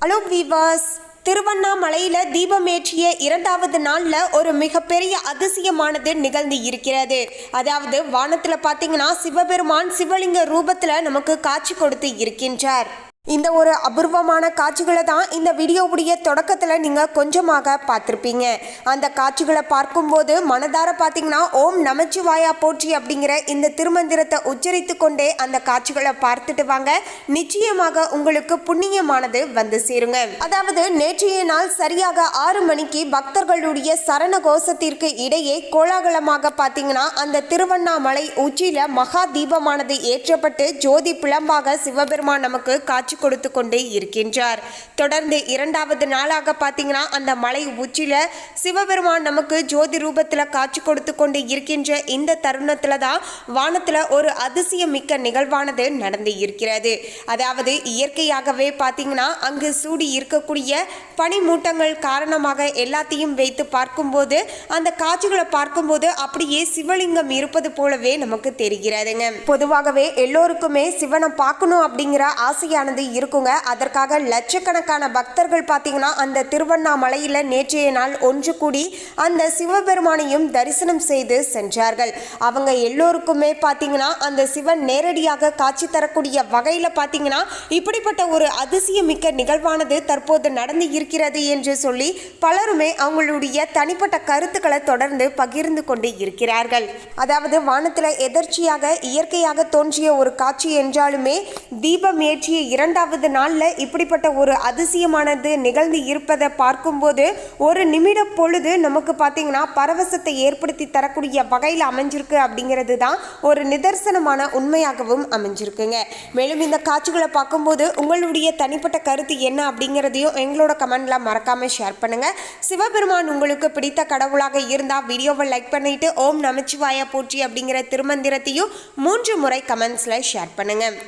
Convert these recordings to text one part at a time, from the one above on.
Hello viewers திருவண்ணாமலையில் தீபமேற்றிய இரண்டாவது நாளில் ஒரு மிகப்பெரிய அதிசயமானது நிகழ்ந்து இருக்கிறது. அதாவது வானத்தில் பார்த்தீங்கன்னா சிவபெருமான் சிவலிங்க ரூபத்தில் நமக்கு காட்சி கொடுத்து இருக்கின்றார். இந்த ஒரு அபூர்வமான காட்சிகளை தான் இந்த வீடியோவுடைய தொடக்கத்தில் நீங்கள் கொஞ்சமாக பார்த்துருப்பீங்க. அந்த காட்சிகளை பார்க்கும்போது மனதார பார்த்தீங்கன்னா ஓம் நமச்சிவாயா போற்றி அப்படிங்கிற இந்த திருமந்திரத்தை உச்சரித்து கொண்டே அந்த காட்சிகளை பார்த்துட்டு வாங்க. நிச்சயமாக உங்களுக்கு புண்ணியமானது வந்து சேருங்க. அதாவது நேற்றைய நாள் சரியாக ஆறு மணிக்கு பக்தர்களுடைய சரண கோஷத்திற்கு இடையே கோலாகலமாக பார்த்தீங்கன்னா அந்த திருவண்ணாமலை உச்சியில் மகா தீபமானது ஏற்றப்பட்டு ஜோதி பிளம்பாக சிவபெருமான் நமக்கு காட்சி கொடுத்து கொண்டே இருக்கின்றார். தொடர்ந்து இரண்டாவது நாளாக பார்த்தீங்கன்னா அந்த மலை உச்சியில சிவபெருமான் நமக்கு ஜோதி ரூபத்தில் காட்சி கொடுத்து கொண்டு இருக்கின்ற இந்த தருணத்தில் தான் வானத்தில் ஒரு அதிசயம் மிக்க நிகழ்வானது நடந்து இருக்கிறது. அதாவது இயற்கையாகவே பார்த்தீங்கன்னா அங்கு சூடி இருக்கக்கூடிய பனிமூட்டங்கள் காரணமாக எல்லாத்தையும் வைத்து பார்க்கும்போது அந்த காட்சிகளை பார்க்கும்போது அப்படியே சிவலிங்கம் இருப்பது போலவே நமக்கு தெரிகிறதுங்க. பொதுவாகவே எல்லோருக்குமே சிவனை பார்க்கணும் அப்படிங்கிற ஆசையானது இருக்குங்க. அதற்காக லட்சக்கணக்கான பக்தர்கள் பார்த்தீங்கன்னா அந்த திருவண்ணாமலையில் நேற்றைய நாள் ஒன்று கூடி அந்த சிவபெருமானையும் தரிசனம் செய்து சென்றார்கள். அவங்க எல்லோருக்குமே பார்த்தீங்கன்னா அந்த சிவன் நேரடியாக காட்சி தரக்கூடிய வகையில் பார்த்தீங்கன்னா இப்படிப்பட்ட ஒரு அதிசயமிக்க நிகழ்வானது தற்போது நடந்து இருக்கிறது என்று சொல்லி பலருமே அவங்களுடைய தனிப்பட்ட கருத்துக்களை தொடர்ந்து பகிர்ந்து கொண்டு இருக்கிறார்கள். அதாவது வானத்தில் எதர்ச்சியாக இயற்கையாக தோன்றிய ஒரு காட்சி என்றாலுமே தீபம் ஏற்றிய இரண்டாவது நாளில் இப்படிப்பட்ட ஒரு அதிசயமானது நிகழ்ந்து இருப்பதை பார்க்கும்போது ஒரு நிமிட பொழுது நமக்கு பார்த்தீங்கன்னா பரவசத்தை ஏற்படுத்தி தரக்கூடிய வகையில் அமைஞ்சிருக்கு அப்படிங்கிறது தான் ஒரு நிதர்சனமான உண்மையாகவும் அமைஞ்சிருக்குங்க. மேலும் இந்த காட்சிகளை பார்க்கும்போது உங்களுடைய தனிப்பட்ட கருத்து என்ன அப்படிங்கிறதையும் எங்களோட கமெண்ட்ல மறக்காம ஷேர் பண்ணுங்க. சிவபெருமான் உங்களுக்கு பிடித்த கடவுளாக இருந்தால் வீடியோவை லைக் பண்ணிட்டு ஓம் நமச்சிவாயா போற்றி அப்படிங்கிற திருமந்திரத்தையும் மூன்று முறை கமெண்ட்ஸில் ஷேர் பண்ணுங்கள்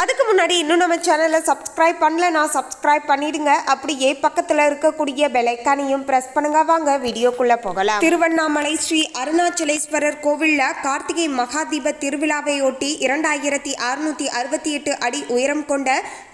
அதுக்கு முன்னாடி இன்னும் நம்ம சேனலை சப்ஸ்கிரைப் நான் சப்ஸ்கிரைப் பண்ணிடுங்க. அப்படியே பக்கத்தில் இருக்கக்கூடிய பெலைக்கானையும் ப்ரெஸ் பண்ணுங்க. வாங்க வீடியோக்குள்ளே போகலாம். திருவண்ணாமலை ஸ்ரீ அருணாச்சலேஸ்வரர் கோவிலில் கார்த்திகை மகாதீப திருவிழாவையொட்டி இரண்டாயிரத்தி அறுநூத்தி அறுபத்தி எட்டு அடி உயரம் கொண்ட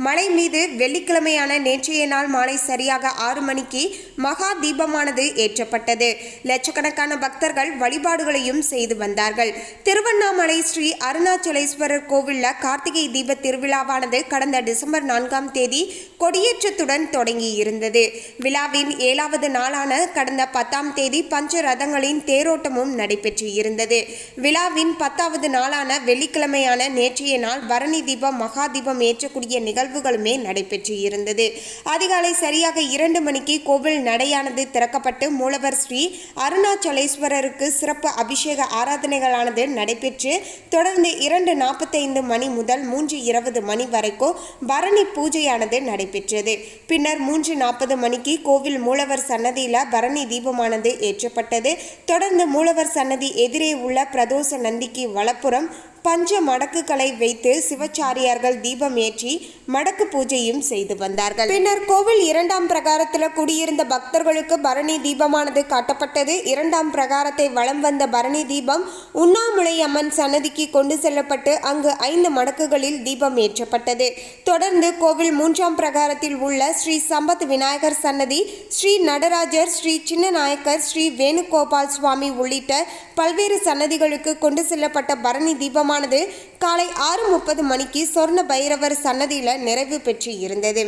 மலை மீது வெள்ளிக்கிழமையான நேற்றைய நாள் மாலை சரியாக ஆறு மணிக்கு மகா தீபமானது ஏற்றப்பட்டது. லட்சக்கணக்கான பக்தர்கள் வழிபாடுகளையும் செய்து வந்தார்கள். திருவண்ணாமலை ஸ்ரீ அருணாச்சலேஸ்வரர் கோவிலில் கார்த்திகை தீப திருவிழாவானது கடந்த டிசம்பர் நான்காம் தேதி கொடியேற்றத்துடன் தொடங்கி இருந்தது விழாவின் ஏழாவது நாளான கடந்த பத்தாம் தேதி பஞ்ச ரதங்களின் தேரோட்டமும் நடைபெற்று இருந்தது விழாவின் பத்தாவது நாளான வெள்ளிக்கிழமையான நேற்றைய நாள் பரணி தீபம் மகா தீபம் ஏற்றக்கூடிய நிகழ்வுகளுமே நடைபெற்று இருந்தது அதிகாலை சரியாக இரண்டு மணிக்கு கோவில் நடையானது திறக்கப்பட்டு மூலவர் ஸ்ரீ அருணாச்சலேஸ்வரருக்கு சிறப்பு அபிஷேக ஆராதனைகளானது நடைபெற்று தொடர்ந்து இரண்டு நாற்பத்தைந்து மணி முதல் மூன்று இரவு இருபது மணி வரைக்கும் பரணி பூஜையானது நடைபெற்றது. பின்னர் மூன்று நாற்பது மணிக்கு கோவில் மூலவர் சன்னதியில் பரணி தீபமானது ஏற்றப்பட்டது. தொடர்ந்து மூலவர் சன்னதி எதிரே உள்ள பிரதோஷ நந்திக்கு வலப்புறம் பஞ்ச மடக்குகளை வைத்து சிவச்சாரியார்கள் தீபம் ஏற்றி மடக்கு பூஜையும் செய்து வந்தார்கள். பின்னர் கோவில் இரண்டாம் பிரகாரத்தில் குடியிருந்த பக்தர்களுக்கு பரணி தீபமானது காட்டப்பட்டது. இரண்டாம் பிரகாரத்தை வலம் வந்த பரணி தீபம் உண்ணாமுலை அம்மன் சன்னதிக்கு கொண்டு செல்லப்பட்டு அங்கு ஐந்து மடக்குகளில் தீபம் ஏற்றப்பட்டது. தொடர்ந்து கோவில் மூன்றாம் பிரகாரத்தில் உள்ள ஸ்ரீ சம்பத் விநாயகர் சன்னதி ஸ்ரீ நடராஜர் ஸ்ரீ சின்னநாயக்கர் ஸ்ரீ வேணுகோபால் சுவாமி உள்ளிட்ட பல்வேறு சன்னதிகளுக்கு கொண்டு செல்லப்பட்ட பரணி தீபம் தீபமானது காலை ஆறு முப்பது மணிக்கு சொர்ண பைரவர் சன்னதியில் நிறைவு பெற்று இருந்தது.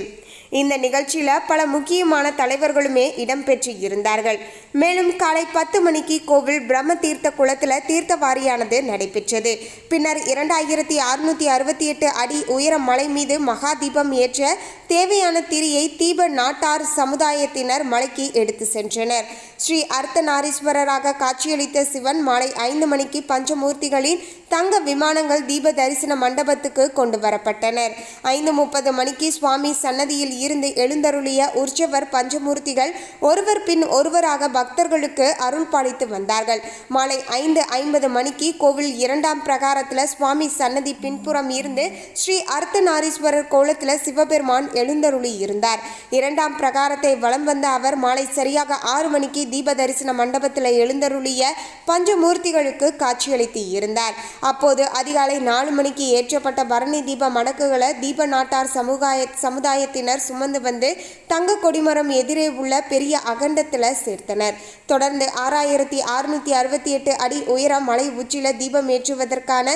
இந்த நிகழ்ச்சியில் பல முக்கியமான தலைவர்களுமே இடம்பெற்று இருந்தார்கள். மேலும் காலை பத்து மணிக்கு கோவில் பிரம்ம தீர்த்த குளத்தில் தீர்த்தவாரியானது நடைபெற்றது. பின்னர் இரண்டாயிரத்தி அறுநூத்தி அறுபத்தி எட்டு அடி உயர மலை மீது மகா தீபம் ஏற்ற தேவையான திரியை தீப நாட்டார் சமுதாயத்தினர் மலைக்கு எடுத்து சென்றனர். ஸ்ரீ அர்த்தநாரீஸ்வரராக காட்சியளித்த சிவன் மாலை ஐந்து மணிக்கு பஞ்சமூர்த்திகளின் தங்க விமானங்கள் தீப தரிசன மண்டபத்துக்கு கொண்டு வரப்பட்டனர். ஐந்து முப்பது மணிக்கு சுவாமி சன்னதியில் இருந்து எழுந்தருளிய உற்சவர் பஞ்சமூர்த்திகள் ஒருவர் பின் ஒருவராக பக்தர்களுக்கு அருள் பாலித்து வந்தார்கள். மாலை ஐந்து ஐம்பது மணிக்கு கோவில் இரண்டாம் பிரகாரத்தில் சுவாமி சன்னதி பின்புறம் இருந்து ஸ்ரீ அர்த்தநாரீஸ்வரர் கோலத்தில் சிவபெருமான் எழுந்தருளி இருந்தார். இரண்டாம் பிரகாரத்தை வலம் வந்த அவர் மாலை சரியாக ஆறு மணிக்கு தீப தரிசன மண்டபத்தில் எழுந்தருளிய பஞ்சமூர்த்திகளுக்கு காட்சியளித்து இருந்தார். அப்போது அதிகாலை நாலு மணிக்கு ஏற்றப்பட்ட பரணி தீப மடக்குகளை தீப நாட்டார் சமுதாய சமுதாயத்தினர் சுமந்து வந்து தங்க கொடிமரம் எதிரே உள்ள பெரிய அகண்டத்தில் சேர்த்தனர். தொடர்ந்து ஆறாயிரத்தி அறுநூத்தி அறுபத்தி எட்டு அடி உயர மலை உச்சியில தீபம் ஏற்றுவதற்கான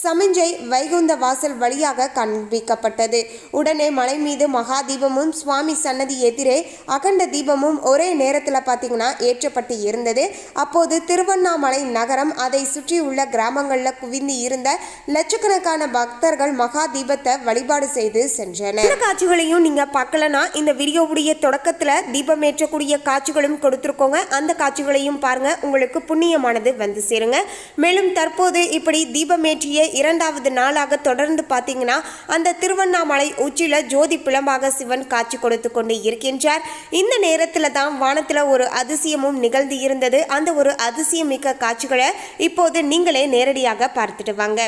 சமிஞ்சை வைகுந்த வாசல் வழியாக காண்பிக்கப்பட்டது. உடனே மலை மீது மகா தீபமும் சுவாமி சன்னதி எதிரே அகண்ட தீபமும் ஒரே நேரத்தில் பார்த்தீங்கன்னா ஏற்றப்பட்டு இருந்தது. அப்போது திருவண்ணாமலை நகரம் அதை சுற்றியுள்ள கிராமங்களில் குவிந்து இருந்த லட்சக்கணக்கான பக்தர்கள் மகா தீபத்தை வழிபாடு செய்து சென்றனர். காட்சிகளையும் நீங்கள் பார்க்கலனா இந்த வீடியோவுடைய தொடக்கத்தில் தீபம் ஏற்றக்கூடிய காட்சிகளும் கொடுத்துருக்கோங்க. அந்த காட்சிகளையும் பாருங்கள் உங்களுக்கு புண்ணியமானது வந்து சேருங்க. மேலும் தற்போது இப்படி தீபமேற்றிய ஏற்றிய இரண்டாவது நாளாக தொடர்ந்து பார்த்தீங்கன்னா அந்த திருவண்ணாமலை உச்சியில் ஜோதி பிளம்பாக சிவன் காட்சி கொடுத்து கொண்டு இருக்கின்றார். இந்த நேரத்தில் தான் வானத்தில் ஒரு அதிசயமும் நிகழ்ந்து இருந்தது. அந்த ஒரு அதிசயமிக்க காட்சிகளை இப்போது நீங்களே நேரடியாக பார்த்துட்டு வாங்க.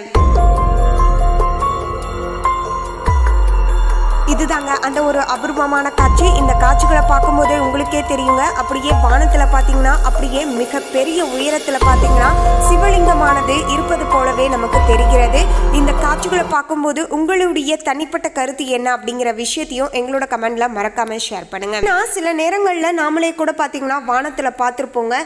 இதுதாங்க அந்த ஒரு அபூர்வமான காட்சி. இந்த காட்சிகளை பார்க்கும்போதே உங்களுக்கே தெரியுங்க. அப்படியே வானத்தில் பார்த்தீங்கன்னா அப்படியே மிக பெரிய உயரத்தில் பார்த்தீங்கன்னா சிவலிங்கமானது இருப்பது போலவே நமக்கு தெரிகிறது. இந்த காட்சிகளை பார்க்கும்போது உங்களுடைய தனிப்பட்ட கருத்து என்ன அப்படிங்கிற விஷயத்தையும் எங்களோட கமெண்ட்ல மறக்காம ஷேர் பண்ணுங்க. நான் சில நேரங்களில் நாமளே கூட பார்த்தீங்கன்னா வானத்தில் பார்த்துருப்போங்க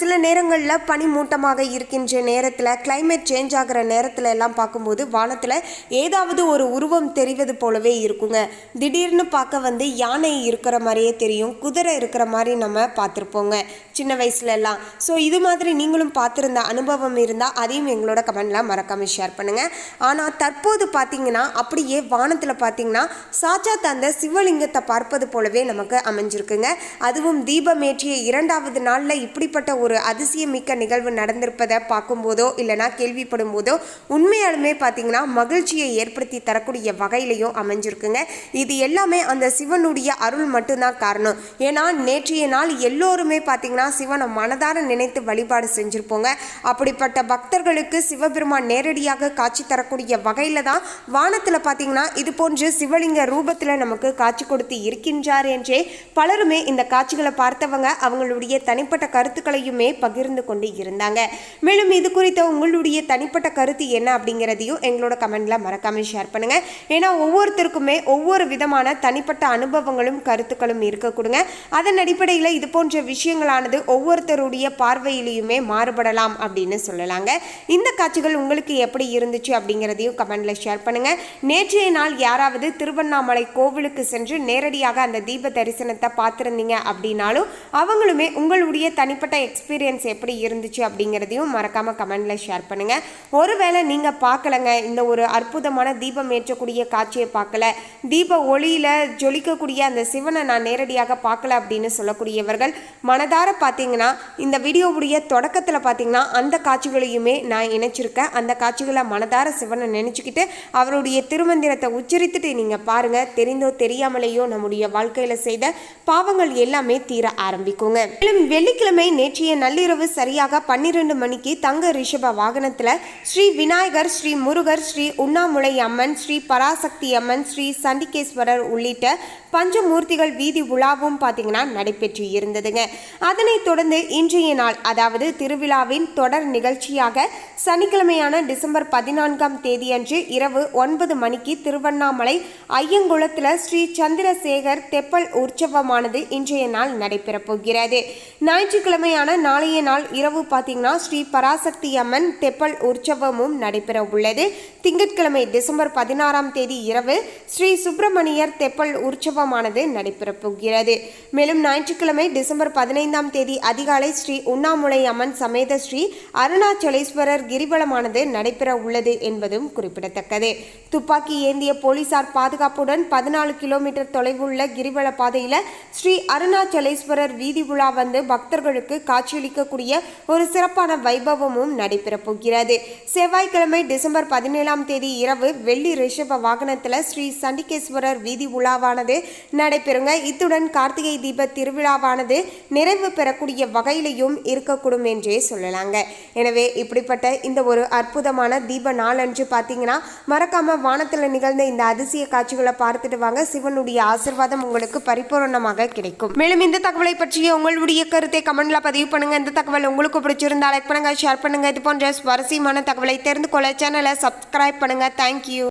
சில நேரங்களில் பனிமூட்டமாக இருக்கின்ற நேரத்தில் கிளைமேட் சேஞ்ச் ஆகிற நேரத்தில் எல்லாம் பார்க்கும்போது வானத்தில் ஏதாவது ஒரு உருவம் தெரிவது போலவே இருக்குங்க. திடீர்னு பார்க்க வந்து யானை இருக்கிற மாதிரியே தெரியும் குதிரை இருக்கிற மாதிரி நம்ம பார்த்துருப்போங்க சின்ன வயசுல எல்லாம் ஸோ இது மாதிரி நீங்களும் பார்த்துருந்த அனுபவம் இருந்தால் அதையும் எங்களோட கமெண்ட்லாம் மறக்காமல் ஷேர் பண்ணுங்கள் ஆனால் தற்போது பார்த்தீங்கன்னா அப்படியே வானத்தில் பார்த்தீங்கன்னா சாச்சா தந்த சிவலிங்கத்தை பார்ப்பது போலவே நமக்கு அமைஞ்சிருக்குங்க. அதுவும் தீபமேற்றிய இரண்டாவது நாளில் இப்படிப்பட்ட ஒரு அதிசயமிக்க நிகழ்வு நடந்திருப்பதை பார்க்கும்போதோ இல்லைனா கேள்விப்படும் போதோ உண்மையாலுமே பார்த்தீங்கன்னா மகிழ்ச்சியை ஏற்படுத்தி தரக்கூடிய வகையிலையும் அமைஞ்சிருக்குங்க. இது எல்லாமே அந்த சிவனுடைய அருள் மட்டும்தான் காரணம். ஏன்னா நேற்றைய நாள் எல்லோருமே பார்த்தீங்கன்னா சிவனை மனதார நினைத்து வழிபாடு செஞ்சுருப்போங்க. அப்படிப்பட்ட பக்தர்களுக்கு சிவபெருமான் நேரடியாக காட்சி தரக்கூடிய வகையில் தான் வானத்தில் பார்த்தீங்கன்னா இது போன்று சிவலிங்க ரூபத்தில் நமக்கு காட்சி கொடுத்து இருக்கின்றார் என்றே பலருமே இந்த காட்சிகளை பார்த்தவங்க அவங்களுடைய தனிப்பட்ட கருத்துக்களையுமே பகிர்ந்து கொண்டு இருந்தாங்க. மேலும் இது குறித்த உங்களுடைய தனிப்பட்ட கருத்து என்ன அப்படிங்கிறதையும் எங்களோட கமெண்டில் மறக்காமல் ஷேர் பண்ணுங்க. ஏன்னா ஒவ்வொருத்தருக்குமே ஒவ்வொரு விதமான தனிப்பட்ட அனுபவங்களும் கருத்துக்களும் இருக்கக்கூடுங்க அதன் அடிப்படையில் இது போன்ற விஷயங்களானது ஒவ்வொருத்தருடைய பார்வையிலையுமே மாறுபடலாம் அப்படின்னு சொல்லலாங்க. இந்த காட்சிகள் உங்களுக்கு எப்படி இருந்துச்சு அப்படிங்கிறதையும் கமெண்ட்ல ஷேர் பண்ணுங்க. நேற்றைய நாள் யாராவது திருவண்ணாமலை கோவிலுக்கு சென்று நேரடியாக அந்த தீப தரிசனத்தை பார்த்துருந்தீங்க அப்படின்னாலும் அவங்களுமே உங்களுடைய தனிப்பட்ட எக்ஸ்பீரியன்ஸ் எப்படி இருந்துச்சு அப்படிங்கிறதையும் மறக்காம கமெண்ட்ல ஷேர் பண்ணுங்க. ஒருவேளை நீங்க பார்க்கலங்க இந்த ஒரு அற்புதமான தீபம் ஏற்றக்கூடிய காட்சியை பார்க்கல தீப ஒளியில ஜொலிக்கக்கூடிய அந்த சிவனை நான் நேரடியாக பார்க்கல அப்படின்னு சொல்லக்கூடியவர்கள் மனதார பார்த்தீங்கன்னா இந்த வீடியோவுடைய தொடக்கத்தில் பார்த்தீங்கன்னா அந்த காட்சிகளையுமே நான் இணைச்சிருக்கேன். அந்த காட்சிகளை மனதார சிவனை நினச்சிக்கிட்டு அவருடைய திருமந்திரத்தை உச்சரித்துட்டு நீங்கள் பாருங்கள் தெரிந்தோ தெரியாமலேயோ நம்முடைய வாழ்க்கையில் செய்த பாவங்கள் எல்லாமே தீர ஆரம்பிக்குங்க. மேலும் வெள்ளிக்கிழமை நேற்றைய நள்ளிரவு சரியாக பன்னிரெண்டு மணிக்கு தங்க ரிஷப வாகனத்தில் ஸ்ரீ விநாயகர் ஸ்ரீ முருகர் ஸ்ரீ உண்ணாமுலை அம்மன் ஸ்ரீ பராசக்தி அம்மன் ஸ்ரீ சண்டிகேஸ்வரர் உள்ளிட்ட பஞ்சமூர்த்திகள் வீதி உலாவும் பார்த்தீங்கன்னா நடைபெற்று இருந்ததுங்க. அதனைத் தொடர்ந்து இன்றைய இன்றைய நாள் அதாவது திருவிழாவின் தொடர் நிகழ்ச்சியாக சனிக்கிழமையான டிசம்பர் பதினான்காம் தேதியன்று இரவு ஒன்பது மணிக்கு திருவண்ணாமலை ஐயங்குளத்தில் ஸ்ரீ சந்திரசேகர் தெப்பல் உற்சவமானது இன்றைய நாள் நடைபெறப் போகிறது. ஞாயிற்றுக்கிழமையான நாளைய நாள் இரவு பார்த்தீங்கன்னா ஸ்ரீ பராசக்தி அம்மன் தெப்பல் உற்சவமும் நடைபெற உள்ளது. திங்கட்கிழமை டிசம்பர் பதினாறாம் தேதி இரவு ஸ்ரீ சுப்பிரமணியர் தெப்பல் உற்சவமானது நடைபெறப் போகிறது. மேலும் ஞாயிற்றுக்கிழமை டிசம்பர் பதினைந்தாம் தேதி அதிகாலை ஸ்ரீ உண்ணாமுலை அம்மன் சமேத ஸ்ரீ அருணாச்சலேஸ்வரர் கிரிவலமானது நடைபெற உள்ளது என்பதும் குறிப்பிடத்தக்கது. துப்பாக்கி ஏந்திய போலீசார் பாதுகாப்புடன் பதினாலு கிலோமீட்டர் தொலைவுள்ள கிரிவல பாதையில் ஸ்ரீ அருணாச்சலேஸ்வரர் வீதி உலா வந்து பக்தர்களுக்கு காட்சியளிக்கக்கூடிய ஒரு சிறப்பான வைபவமும் நடைபெறப் போகிறது. செவ்வாய்க்கிழமை டிசம்பர் பதினேழாம் தேதி இரவு வெள்ளி ரிஷப வாகனத்தில் ஸ்ரீ சண்டிகேஸ்வரர் வீதி உலாவானது நடைபெறுங்க. இத்துடன் கார்த்திகை தீப திருவிழாவானது நிறைவு பெறக்கூடிய வகையிலையும் இருக்கக்கூடும் என்றே சொல்லலாங்க. எனவே இப்படிப்பட்ட இந்த ஒரு அற்புதமான தீப நாளன்று பார்த்தீங்கன்னா மறக்காம வானத்தில் நிகழ்ந்த இந்த அதிசய காட்சிகளை பார்த்துட்டு வாங்க. சிவனுடைய ஆசிர்வாதம் உங்களுக்கு பரிபூரணமாக கிடைக்கும். மேலும் இந்த தகவலை பற்றிய உங்களுடைய கருத்தை கமெண்ட்ல பதிவு பண்ணுங்க. இந்த தகவல் உங்களுக்கு பிடிச்சிருந்தா லைக் பண்ணுங்க ஷேர் பண்ணுங்க. இது போன்ற சுவாரஸ்யமான தகவலை தெரிந்து கொள்ள சேனலை சப்ஸ்கிரைப் பண்ணுங்க. தேங்க்யூ